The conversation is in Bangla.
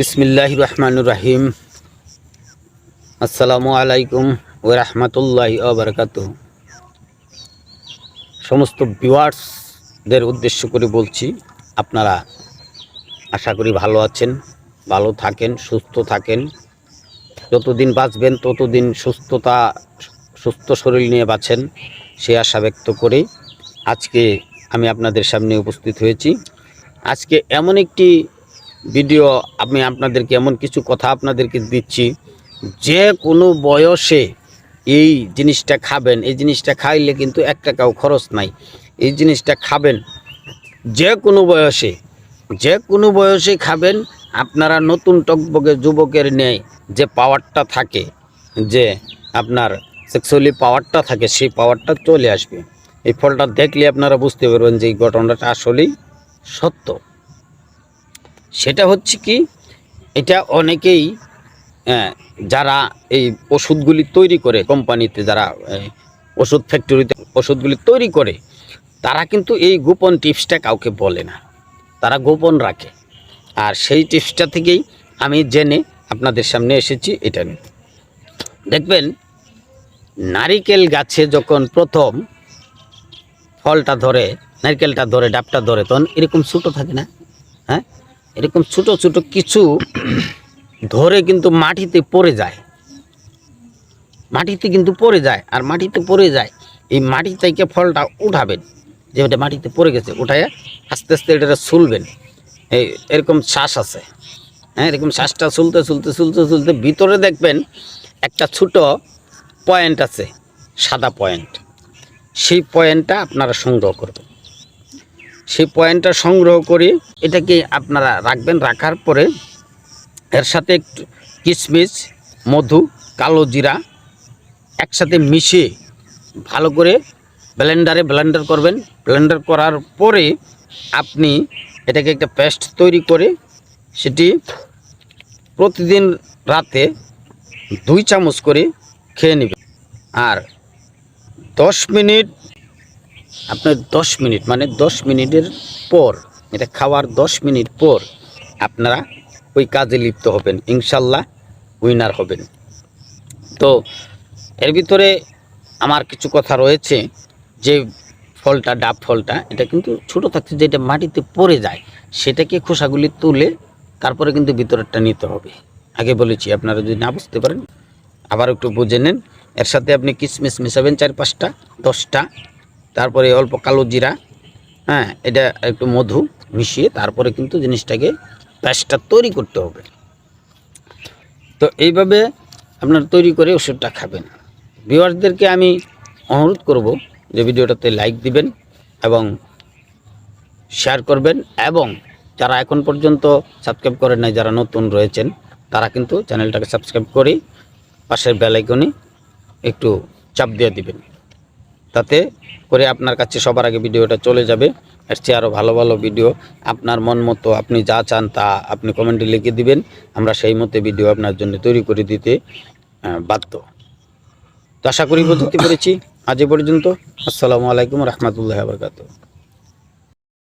বিসমিল্লাহ রহমান রাহিম আসসালামু আলাইকুম ও রহমতুল্লাহ বারকাত সমস্ত ভিউয়ার্সদের উদ্দেশ্য করে বলছি, আপনারা আশা করি ভালো আছেন, ভালো থাকেন, সুস্থ থাকেন। যতদিন বাঁচবেন, ততদিন সুস্থতা, সুস্থ শরীর নিয়ে বাঁচেন, সে আশা ব্যক্ত করে আজকে আমি আপনাদের সামনে উপস্থিত হয়েছি। আজকে এমন একটি ভিডিও, আমি আপনাদেরকে এমন কিছু কথা আপনাদেরকে দিচ্ছি। যে কোনো বয়সে এই জিনিসটা খাবেন, এই জিনিসটা খাইলে কিন্তু এক টাকাও খরচ নাই। এই জিনিসটা খাবেন। যে কোনো বয়সে, যে কোনো বয়সে খাবেন, আপনারা নতুন টকবকে যুবকের নেয় যে পাওয়ারটা থাকে, যে আপনার সেক্সুয়ালি পাওয়ারটা থাকে, সেই পাওয়ারটা চলে আসবে। এই ফলটা দেখলে আপনারা বুঝতে পারবেন যে এই ঘটনাটা আসলেই সত্য। সেটা হচ্ছে কি এটা অনেকেই আহ, যারা এই ওষুধগুলি তৈরি করে কোম্পানিতে যারা ওষুধ ফ্যাক্টরিতে ওষুধগুলি তৈরি করে তারা কিন্তু এই গোপন টিপসটা কাউকে বলে না। তারা গোপন রাখে। আর সেই টিপসটা থেকেই আমি জেনে আপনাদের সামনে এসেছি এটা নিয়ে। দেখবেন নারিকেল গাছে যখন প্রথম ফলটা ধরে নারকেলটা ধরে ডাবটা ধরে তখন এরকম ছোটো থাকে না? হ্যাঁ? এরকম ছোট ছোট কিছু ধরে কিন্তু মাটিতে পড়ে যায়। মাটিতে কিন্তু পড়ে যায় আর মাটিতে পড়ে যায়, এই মাটি থেকে ফলটা উঠাবেন। যে যেটা মাটিতে পড়ে গেছে উঠায় আস্তে আস্তে এটা শুলবেন এই এরকম শ্বাস আছে। হ্যাঁ এরকম শ্বাসটা চলতে চলতে চলতে চলতে ভিতরে দেখবেন একটা ছোট পয়েন্ট আছে, সাদা পয়েন্ট। সেই পয়েন্টটা আপনারা সংগ্রহ করবেন। সেই পয়েন্টটা সংগ্রহ করে, এটাকে আপনারা রাখবেন, রাখার পরে এর সাথে একটু কিশমিশ, মধু, কালো জিরা একসাথে মিশিয়ে ভালো করে ব্লেন্ডারে ব্লেন্ডার করবেন। ব্লেন্ডার করার পরে আপনি এটাকে একটা পেস্ট তৈরি করে সেটি প্রতিদিন রাতে দুই চামচ করে খেয়ে নেবেন। আর দশ মিনিট আপনার দশ মিনিট মানে দশ মিনিটের পর, এটা খাওয়ার দশ মিনিট পর আপনারা ওই কাজে লিপ্ত হবেন, ইনশাল্লাহ উইনার হবেন। তো এর ভিতরে আমার কিছু কথা রয়েছে, যে ফলটা, ডাব ফলটা, এটা কিন্তু ছোটো থাকতে যেটা মাটিতে পড়ে যায়, সেটাকে খোসাগুলি তুলে তারপরে কিন্তু ভিতরেরটা নিতে হবে। আগে বলেছি, আপনারা যদি না বুঝতে পারেন, আবার একটু বুঝে নেন। এর সাথে আপনি কিশমিশ মিশাবেন, চার পাঁচটা, দশটা তারপরে অল্প কালো জিরা হ্যাঁ এটা একটু মধু মিশিয়ে তারপরে কিন্তু জিনিসটাকে পেস্টটা তৈরি করতে হবে। তো এইভাবে আপনার তৈরি করে ওষুধটা খাবেন। ভিউয়ার্সদেরকে আমি অনুরোধ করব যে ভিডিওটাতে লাইক দিবেন এবং শেয়ার করবেন এবং যারা এখন পর্যন্ত সাবস্ক্রাইব করেন নাই, যারা নতুন রয়েছেন, তারা কিন্তু চ্যানেলটাকে সাবস্ক্রাইব করে পাশের বেলাইকনে একটু চাপ দিয়ে দিবেন। তাতে করে আপনার কাছে সবার আগে ভিডিওটা চলে যাবে। এর চেয়ে আরও ভালো ভালো ভিডিও আপনার মন মতো আপনি যা চান তা আপনি কমেন্টে লিখে দিবেন। আমরা সেই মতে ভিডিও আপনার জন্য তৈরি করে দিতে বাধ্য। তো আশা করি বুঝতে পেরেছি আজ পর্যন্ত। আসসালামু আলাইকুম রহমতুল্লাহ বরকাত